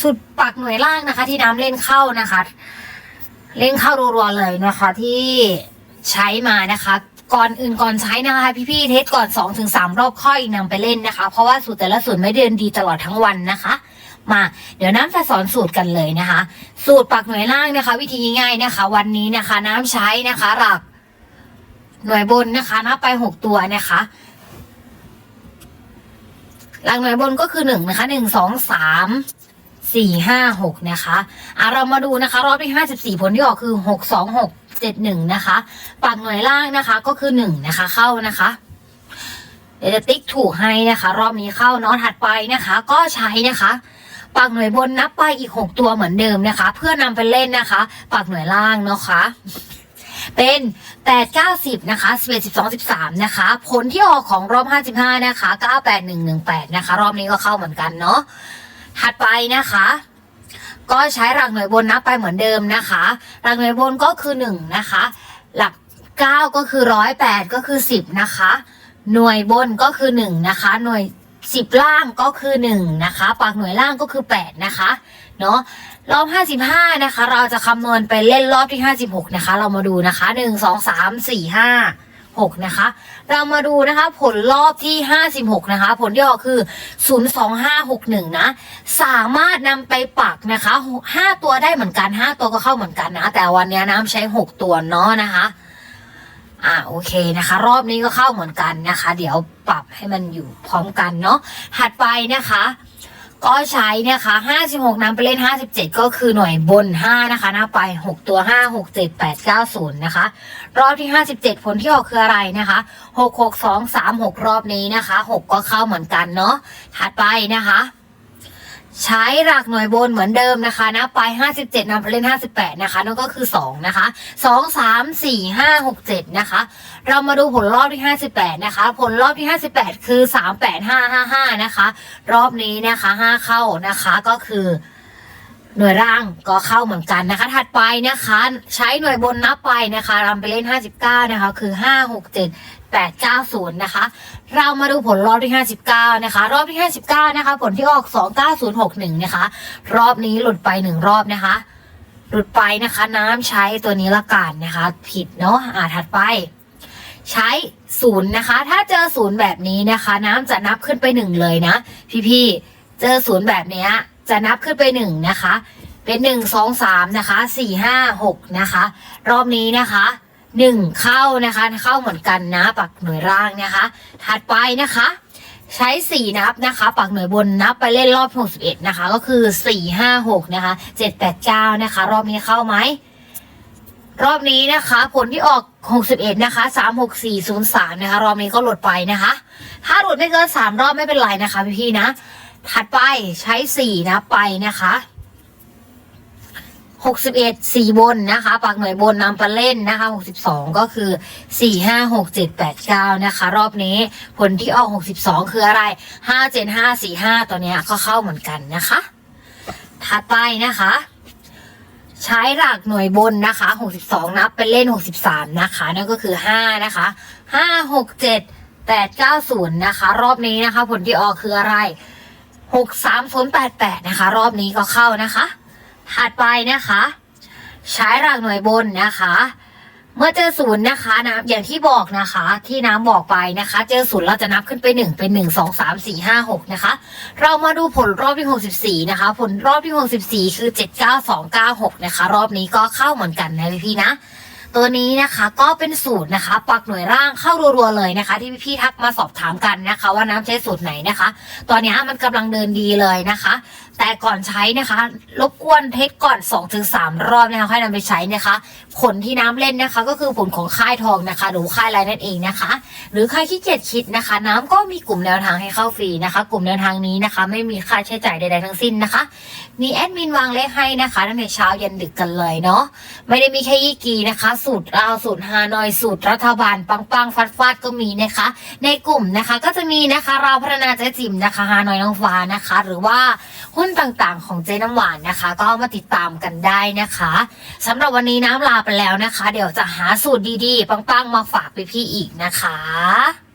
สุดปักหน่วยล่างนะคะ ที่น้ำเล่นเข้านะคะ เล่นเข้ารัวๆเลยนะคะ ที่ใช้มานะคะ ก่อนอื่นก่อนใช้นะคะพี่ๆเทสก่อน2อถึงสรอบค่อยนำไปเล่นนะคะ เพราะว่าสูตรแต่ละสูตรไม่เดินดีตลอดทั้งวันนะคะมาเดี๋ยวน้ำจะสอนสูตรกันเลยนะคะ สูตรปักหน่วยล่างนะคะ วิธีง่ายๆนะคะ วันนี้นะคะ น้ำใช้นะคะ หลัก หน่วยบนนะคะนับไปหกตัวนะคะหลักหน่วยบนก็คือหนึ่งนะคะหนึ่งสองสาม สี่ห้าหกนะคะอะเรามาดูนะคะ รอบที่ห้าสิบสี่ผลที่ออกคือหกสองหกเจ็ดหนึ่งนะคะปักหน่วยล่างนะคะก็คือหนึ่งนะคะเข้านะคะเดี๋ยวจะติ๊กถูกให้นะคะ รอบนี้เข้าเนาะถัดไปนะคะ ก็ใช้นะคะปักหน่วยบนนับไปอีกหกตัวเหมือนเดิมนะคะ เพื่อนำไปเล่นนะคะปักหน่วยล่างเนาะคะเป็นแปดเก้าสิบนะคะสิบเอ็ดสิบสองสิบสามนะคะ ผลที่ออกของรอบห้าสิบห้านะคะเก้าแปดหนึ่งหนึ่งแปดนะคะ รอบนี้ก็เข้าเหมือนกันเนาะ ถัดไปนะคะก็ใช้หลักหน่วยบนนับไปเหมือนเดิมนะคะ หลักหน่วยบนก็คือหนึ่งนะคะ หลักเก้าก็คือร้อยแปดก็คือสิบนะคะ หน่วยบนก็คือหนึ่งนะคะ หน่วยสิบล่างก็คือหนึ่งนะคะปากหน่วยล่างก็คือแปดนะคะ เนาะรอบ 55 นะคะ เราจะคำนวณไปเล่นรอบที่ 56 นะคะ เรามาดูนะคะ 1 2 3 4 5 6 นะคะ เรามาดูนะคะ ผลรอบที่ 56 นะคะ ผลที่ออกคือ 02561 นะ สามารถนำไปปักนะคะ 5 ตัวได้เหมือนกัน 5 ตัวก็เข้าเหมือนกันนะ แต่วันนี้น้ำใช้ 6 ตัวเนาะนะคะอ่าโอเคนะคะ รอบนี้ก็เข้าเหมือนกันนะคะ เดี๋ยวปรับให้มันอยู่พร้อมกันเนาะถัดไปนะคะ ก็ใช้นะคะ56นำไปเล่น57ก็คือหน่วยบน5นะคะหน้าไป6ตัว5 6 7 8 9 0นะคะ รอบที่57ผลที่ออกคืออะไรนะคะ6 6 2 3 6รอบนี้นะคะ6ก็เข้าเหมือนกันเนาะถัดไปนะคะ ใช้หลักหน่วยบนเหมือนเดิมนะคะนับไป 57นำไปเล่น 58 นะคะนั่นก็คือ 2 นะคะ 2 3 4 5 6 7 นะคะ เรามาดูผลรอบที่ 58 นะคะ ผลรอบที่ 58 คือ 3 8 5 5 5 นะคะ รอบนี้นะคะ 5 เข้านะคะก็คือหน่วยร่างก็เข้าเหมือนกันนะคะ ถัดไปนะคะ ใช้หน่วยบนนับไปนะคะรำไปเล่น 59 นะคะ คือ 5 6 7 8 9 0 นะคะ เรามาดูผลรอบที่ 59 นะคะ รอบที่ 59 นะคะ ผลที่ออก 29061 นะคะ รอบนี้หลุดไปหนึ่งรอบนะคะ หลุดไปนะคะ น้ำใช้ตัวนี้ละกันนะคะ ผิดเนาะอ่าถัดไป ใช้ศูนย์นะคะ ถ้าเจอศูนย์แบบนี้นะคะ น้ำจะนับขึ้นไปหนึ่งเลยนะ พี่ๆ เจอศูนย์แบบเนี้ยจะนับขึ้นไปหนึ่งนะคะ เป็นหนึ่งสองสามนะคะสี่ห้าหกนะคะ รอบนี้นะคะ หนึ่งเข้านะคะ เข้าเหมือนกันนะ ปักหน่วยร่างนะคะ ถัดไปนะคะ ใช้สี่นับนะคะ ปักหน่วยบนนับไปเล่นรอบหกสิบเอ็ดนะคะ ก็คือสี่ห้าหกนะคะเจ็ดแปดเก้านะคะ รอบนี้เข้าไหมรอบนี้นะคะ ผลที่ออก 61 นะคะ 36403 นะคะ รอบนี้ก็หลุดไปนะคะ ถ้าหลุดไม่เกิน 3 รอบไม่เป็นไรนะคะพี่ๆนะ ถัดไปใช้ 4 นะไปนะคะ 61 4บเอ็ดสี่บนนะคะ ปากหน่วยบนนำไปเล่นนะคะ62ก็คือ4 5 6 7 8 9นะคะ รอบนี้ผลที่ออก62คืออะไร5 7 5 4 5ตัวเนี้ยก็เข้าเหมือนกันนะคะ ถัดไปนะคะใช้หลักหน่วยบนนะคะ 62 นับไปเล่น 63 นะคะ นั่นก็คือ 5 นะคะ 5 6 7 8 9 0 นะคะ รอบนี้นะคะ ผลที่ออกคืออะไร 6 3 0 8 8 นะคะ รอบนี้ก็เข้านะคะ ถัดไปนะคะ ใช้หลักหน่วยบนนะคะ เมื่อเจอศูนย์นะคะนะอย่างที่บอกนะคะ ที่น้ำบอกไปนะคะ เจอศูนย์เราจะนับขึ้นไปหนึ่งเป็นหนึ่งสองสามสี่ห้าหกนะคะ เรามาดูผลรอบที่หกสิบสี่นะคะ ผลรอบที่หกสิบสี่คือเจ็ดเก้าสองเก้าหกนะคะ รอบนี้ก็เข้าเหมือนกันนะพี่นะ ตัวนี้นะคะก็เป็นสูตรนะคะ ปักหน่วยร่างเข้ารัวๆเลยนะคะ ที่พี่ๆทักมาสอบถามกันนะคะ ว่าน้ำใช้สูตรไหนนะคะ ตอนนี้มันกำลังเดินดีเลยนะคะ แต่ก่อนใช้นะคะรบกวนเทสก่อน2อถึงสรอบนะคะค่อยนำไปใช้นะคะ ผลที่น้ำเล่นนะคะ ก็คือผลของค่ายทองนะคะ หรือค่ายอะไรนั่นเองนะคะ หรือใครขี้เกียจคิดนะคะ น้ำก็มีกลุ่มแนวทางให้เข้าฟรีนะคะ กลุ่มแนวทางนี้นะคะ ไม่มีค่าใช้จ่ายใดๆทั้งสิ้นนะคะ มีแอดมินวางเลขให้นะคะตั้งแต่เช้ายันดึกกันเลยเนาะไม่ได้มีแค่ยี่กีนะคะสูตรลาวสูตรฮานอยสูตรรัฐบาลปังปังฟัดฟาดก็มีนะคะ ในกลุ่มนะคะ ก็จะมีนะคะเราวพัฒนาเจ๊จิ๋มนะคะฮานอยน้องฟ้านะคะ หรือว่าหุ้นต่างๆของเจ๊น้ำหวานนะคะ ก็มาติดตามกันได้นะคะสำหรับวันนี้น้ำลาไปแล้วนะคะ เดี๋ยวจะหาสูตรดีๆปังๆมาฝากพี่ๆอีกนะคะ